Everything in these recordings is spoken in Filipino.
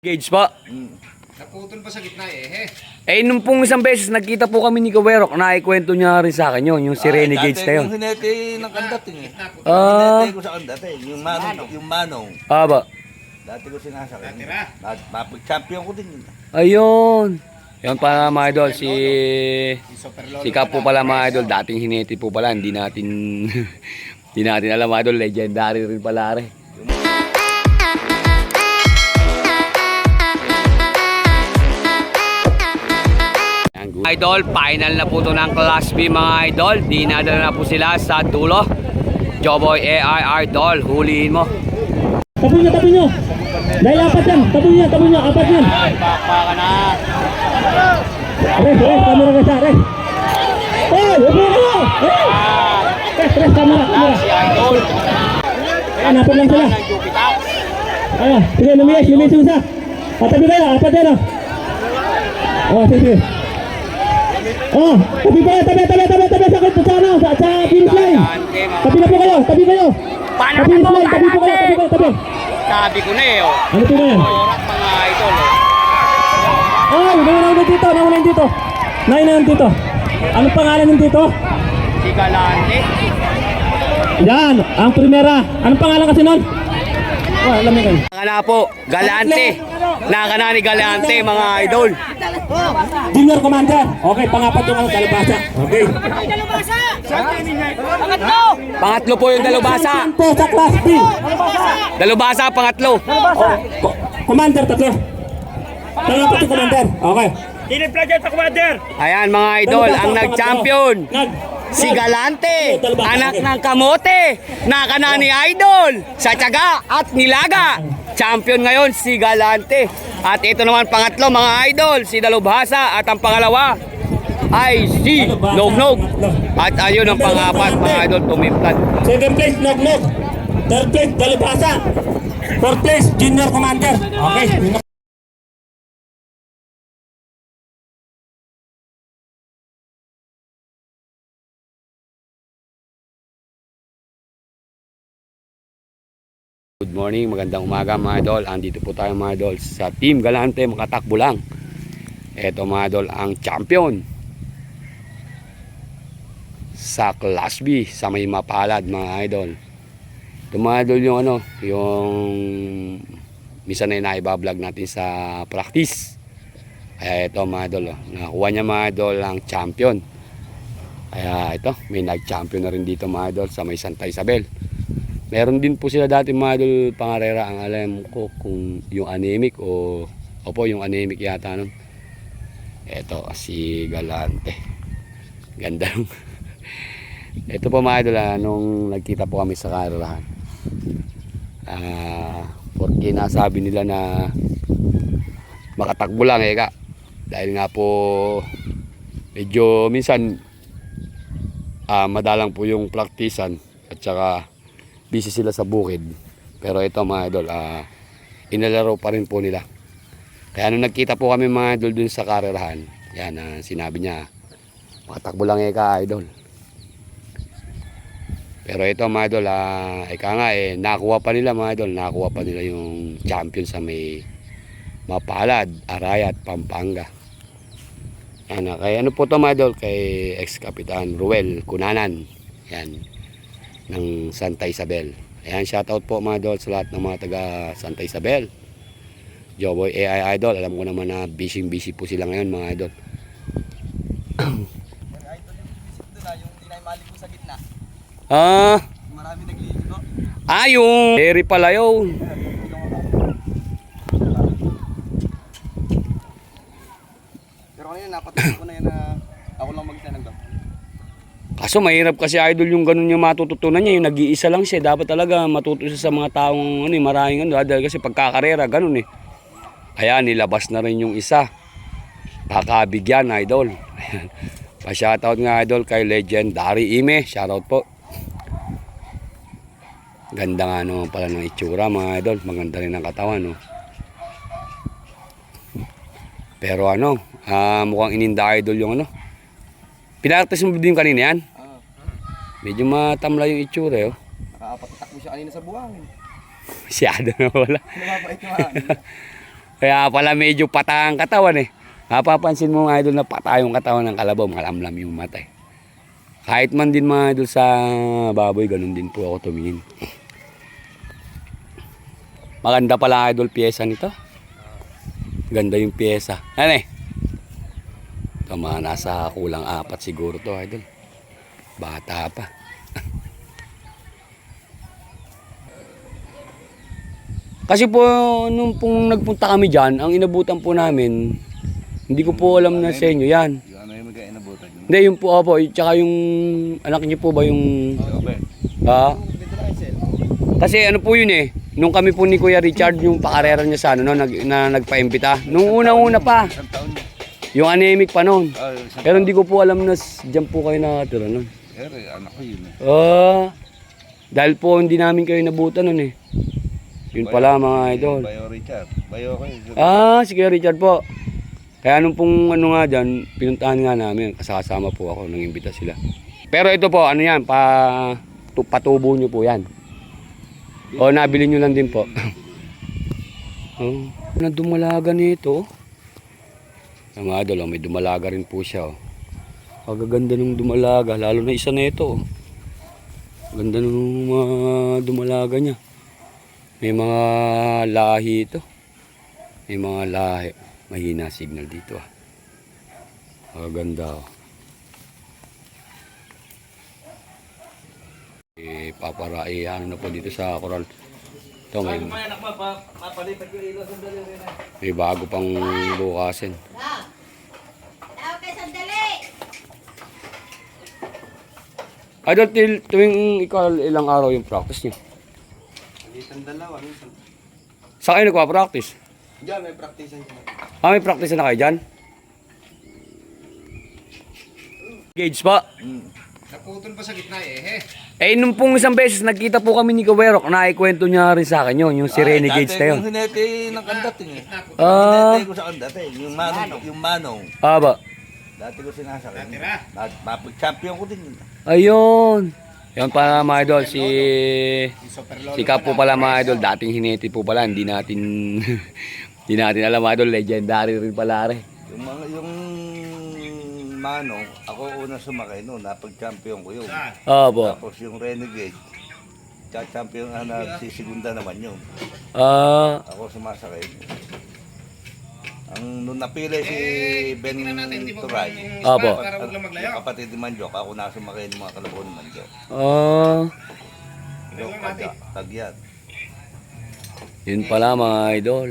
Gauge po. Naputol pa sa gitna eh. Eh, nung pong isang beses nagkita po kami ni Kawerok, naikwento niya rin sa akin yun, yung si Renny Gauge na yun. Yung hinete ng kandating eh. Ah, Hinete ko sa kandating. Yung manong. Yung manong. aba. Dati ko sinasakit. Natira. Dati- Mapag-champion ko din yun. Ayun. Yan pala mga idol, si... Si Super Lolo. Si Kap po pala mga idol, dating hineti po pala, hindi natin... hindi natin alam mga idol, legendary rin pala rin. Idol, final na po to ng Class B mga idol. Dinadala na po sila sa dulo. Joboy AI Idol, huliin mo. Tabi nyo, tabi nyo. Dahil apat yan. Tabi nyo, tabi nyo. Apat yan. Pakpaka na. Res, res. Kamera ka sa res. Hey, upo. Hey. Res, res. Kamera, kamera. Idol. Ayan, apat lang sila. Ayan, sige, lumias. Lumias yung isa. Ah, tabi kayo. Apat yan, oh. Oh, sige. Oh, tabi kayo, tabi, tabi, tabi, tabi, sa, sa, ano, sa, sa finish line. Tabi na po kayo, tabi kayo. Paano Tabi finish line, tabi po kayo, tabi kayo, tabi. Sabi ko na eh, oh. Ano po na yan? Orat mga idol, oh. Ay, nauna dito, nauna dito. Nauna dito. Anong pangalan ng dito? Si Galante. Yan, ang primera. Anong pangalan kasi nun? Oh, mo kayo. Nakana po, Galante. Nakana ni Galante, mga idol. Junior Commander. Okay, pangapat yung ano, talabasa. Okay. Pangatlo po yung. Champion po sa Class B. Dalubasa, pangatlo. Oh, co- commander, tatlo. Pangapat yung Commander. Okay. Ayan mga idol, ang pangatlo. nag-champion. Nag. Si Galante, Dalubasa, anak ng kamote, nakana ni Idol, sa tiyaga at nilaga. Champion ngayon si Galante. At ito naman pangatlo mga idol, si Dalubhasa at ang pangalawa ay si Nognog. At ayun ang pangapat mga idol, tumimplan. Second place, Nognog. Third place, Dalibasa. Fourth place, Junior Commander. Okay. Good morning, magandang umaga mga idol. Andito po tayo mga idol sa Team Galante, makatakbo lang. Ito mga idol, ang champion sa Class B, sa may mapalad mga idol. Ito mga idol yung ano, yung misa na naibablog natin sa practice. Kaya ito mga idol, oh, nakakuha niya mga idol ang champion. Kaya ito, may nag-champion na rin dito mga idol sa may Santa Isabel. Meron din po sila dati mga idol pangarera ang alam ko kung yung anemic o opo yung anemic yata nun. Eto si Galante. Ganda nung. Ito po mga idol ah, nung nagkita po kami sa karerahan. Ah, porque nasabi nila na makatakbo lang eh ka. Dahil nga po medyo minsan ah, madalang po yung praktisan at saka busy sila sa bukid. Pero ito mga idol, ah, inalaro pa rin po nila. Kaya nung nagkita po kami mga idol dun sa karerahan, yan, ah, sinabi niya, makatakbo lang eh ka idol. Pero ito mga idol, ah, ika nga eh, nakuha pa nila mga idol, nakuha pa nila yung champion sa may Mapalad, Arayat, Pampanga. Yan, ah, kay ano po to mga idol, kay ex-kapitan Ruel Kunanan. Yan, ng Santa Isabel. Ayan, shoutout po mga idol sa lahat ng mga taga Santa Isabel. Joboy AI Idol, alam ko naman na busy busy po sila ngayon mga idol. Ah, Marami nagliligo. ah yung Eri pala yun. Pero kanina napatuloy ko na yan na ako lang mag-isa ng Kaso mahirap kasi idol yung ganun yung matututunan niya, yung nag-iisa lang siya. Dapat talaga matuto siya sa mga taong ano, eh, maraming ano, dahil kasi pagkakarera, ganun eh. Kaya nilabas na rin yung isa. Baka bigyan, idol. Pa-shoutout nga idol kay Legendary Ime. Shoutout po. Ganda nga naman pala ng itsura mga idol. Maganda rin ang katawan. No? Pero ano, ah, mukhang ininda idol yung ano. Pinartes mo din kanina yan? Medyo matamla yung itsura eh. Oh. Nakapatak mo siya kanina sa buhangin. Masyado na wala. Lumabait yung hangin. Kaya pala medyo pata ang katawan eh. Napapansin mo mga idol na pata yung katawan ng kalabaw, malamlam yung mata eh. Kahit man din mga idol sa baboy, ganun din po ako tumingin. Maganda pala idol pyesa nito. Ganda yung pyesa. Ano eh? Ito mga nasa kulang apat siguro to idol. Bata pa. Kasi po, nung pong nagpunta kami dyan, ang inabutan po namin, hindi ko po alam na sa inyo yan. Yung ano yung. Hindi, yung po, opo, tsaka yung anak niyo po ba yung... Ah? Kasi ano po yun eh, nung kami po ni Kuya Richard, yung pakarera niya sa ano, no, nag, na nagpaimbita. Nung unang-una pa, yung anemic pa noon. Ah, Pero hindi ko po alam na dyan po kayo nakatira noon. Pero anak ko yun eh. Ah, dahil po hindi namin kayo nabutan noon eh. Yun pala mga idol. Bayo Richard. Bayo ko yun. Ah, si Kuya Richard po. Kaya nung pong ano nga dyan, pinuntahan nga namin, kasama po ako, nang imbita sila. Pero ito po, ano yan, pa, tu, patubo nyo po yan. O, nabili nyo lang din po. oh, na dumalaga nito. Ang mga idol, oh, may dumalaga rin po siya. Oh. Kagaganda ng dumalaga, lalo na isa na ito. Ganda ng mga dumalaga niya. May mga lahi ito. May mga lahi. Mahina signal dito ah. Maganda oh. Eh, papara, eh, ano na po dito sa koral. Ito, may, may bago pang bukasin. Idol, til, tuwing ikaw ilang araw yung practice niyo? Isang dalawa. Minsan. Sa kayo nagpa-practice? Diyan may practice yun. Ah, may practice na kayo dyan? Gauge pa. Naputol pa sa gitna eh. eh. Eh, nung pong isang beses, nagkita po kami ni Kawerok, naikwento niya rin sa akin yun, yung si Renegades na yun. Yung hinete ng kandating eh. Ah, Hinete ko sa kandating. Yung manong, yung manong. ah ba? Dati ko sinasakay. Natira. Mapag-champion ko din yun. Ayun. Yan pala mga idol, si... Si Kap po pala mga idol, dating hineti po pala, hindi natin... hindi natin alam mga idol, legendary rin pala rin. Yung mga, yung manong, ako una sumakay noon, napag-champion ko yun. Opo. Tapos yung Renegade, cha-champion na nagsisigunda naman yun. Ah, Ako sumasakay. Ang nung napili si Ben di ba Turay, spot para huwag lang maglayo. kapatid ni Manjok, ako na sumakay ng mga kalabaw ni Manjok. ah, Yung lang natin. taga, tagyan. yun pala mga idol.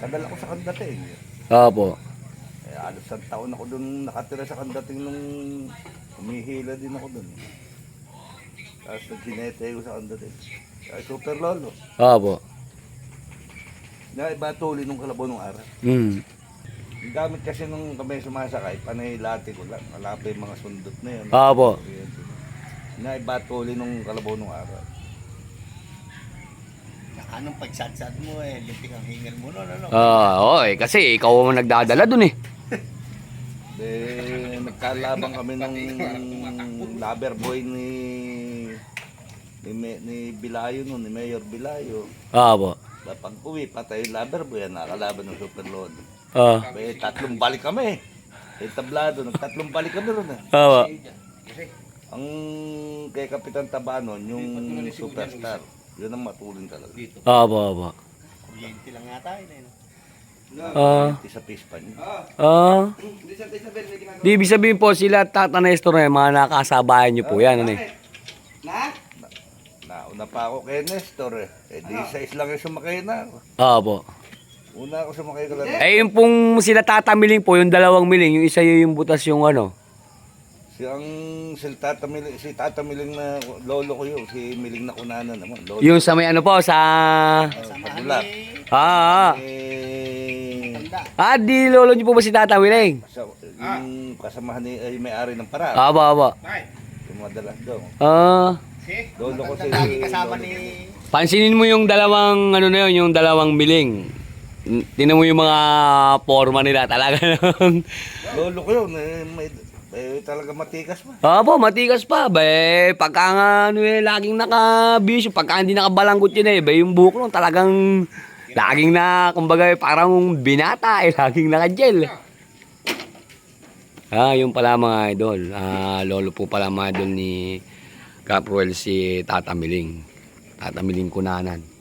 Tagal ako sa kandating. Opo. Eh, alos sa taon ako doon nakatira sa kandating nung humihila din ako doon. Tapos nagsinete ko sa kandating. Ay, super lolo. Opo. Na iba tuli nung kalabaw nung araw. Hmm. Yung gamit kasi nung kami sumasakay, panay lati ko lang. Wala pa yung mga sundot na yun. Opo. Na iba tuli nung kalabaw nung araw. Anong pagsadsad mo eh? Lintik ang hingal mo no, ano? Ah, oo eh, kasi ikaw ang nagdadala dun eh. De, nagkalaban kami ng lover boy ni ni, ni Bilayo nun, ni Mayor Bilayo. Opo. Pag uwi, patay yung lover boy, nakalaban ng super lord. Ah, May tatlong balik kami. Sa tablado, nagtatlong balik kami ron. eh. opo. Ang kay Kapitan Tabanon, yung superstar, yun ang matulin talaga. Opo, opo. Kuryente lang nga tayo na yun. Ah, Sa pispan niya. ah. Sa may. Di ibig sabihin po sila Tata Nestor na mga nakasabayan niyo po yan. Ano eh. Na? Nauna pa ako kay Nestor eh. Eh di sa islang yung sumakay na ako. Opo. Una ako sumakay ko lang. Eh yung pong sila Tata Miling po, yung dalawang miling, yung isa yung butas yung ano. Si ang si Tata Miling, si Tata Miling na lolo ko yun, si Miling na kunana naman. Lolo. Yung sa may ano po, sa... Pagulat. Ah, ah. Eh, Ah, di lolo niyo po ba si Tata Miling? sa, yung kasamahan ni ay may-ari ng para. Aba, aba. Yung mga dalas daw. Ah? Lolo ko si Lagi kasama ni... pansinin mo yung dalawang, ano na yun, yung dalawang miling. Tinan mo yung mga forma nila talaga. Lolo ko yun, eh, may, eh, talaga matikas pa. Opo, matikas pa. Be, pagka nga, ano eh, laging nakabisyo, pagka hindi nakabalanggot yun eh, be, yung buhok nun talagang Laging na, kumbaga, parang binata eh, laging naka-gel. Ah, yung pala mga idol. Ah, lolo po pala mga idol ni Caproel si Tata Miling. Tata Miling Kunanan.